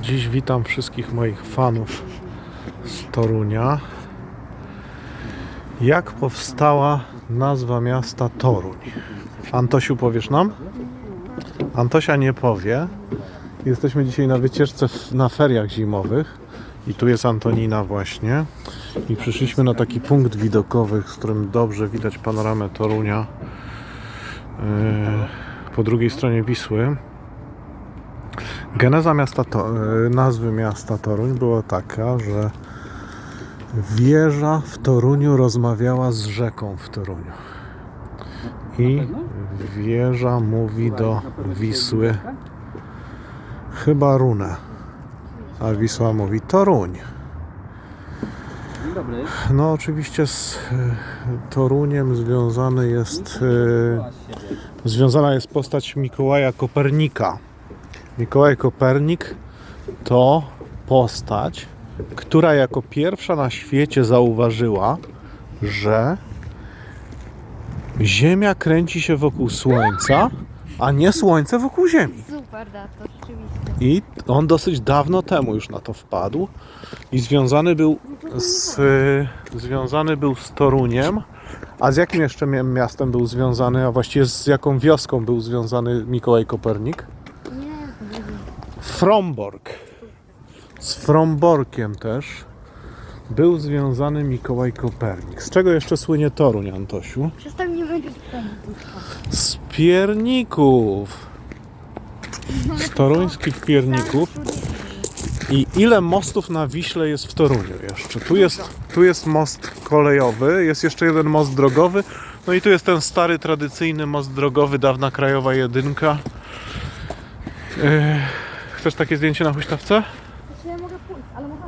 Dziś witam wszystkich moich fanów z Torunia. Jak powstała nazwa miasta Toruń? Antosiu, powiesz nam? Antosia nie powie. Jesteśmy dzisiaj na wycieczce na feriach zimowych i tu jest Antonina właśnie. I przyszliśmy na taki punkt widokowy, z którym dobrze widać panoramę Torunia yy, po drugiej stronie Wisły. Geneza miasta to, e, nazwy miasta Toruń była taka, że wieża w Toruniu rozmawiała z rzeką w Toruniu. I wieża mówi do Wisły chyba Runę, a Wisła mówi Toruń. No oczywiście z e, Toruniem związany jest e, związana jest postać Mikołaja Kopernika. Mikołaj Kopernik to postać, która jako pierwsza na świecie zauważyła, że Ziemia kręci się wokół Słońca, a nie Słońce wokół Ziemi. Super dato, rzeczywiście. I on dosyć dawno temu już na to wpadł i związany był z, związany był z Toruniem. A z jakim jeszcze mi- miastem był związany, a właściwie z jaką wioską był związany Mikołaj Kopernik? Nie, nie. Fromborg. Z Fromborkiem też był związany Mikołaj Kopernik. Z czego jeszcze słynie Toruń, Antosiu? Przestań pani. Z pierników. Z toruńskich pierników. I ile mostów na Wiśle jest w Toruniu jeszcze? Tu jest, tu jest most kolejowy, jest jeszcze jeden most drogowy, no i tu jest ten stary, tradycyjny most drogowy, dawna krajowa jedynka. Yy, Chcesz takie zdjęcie na huśtawce? Znaczy ja mogę pójść, ale można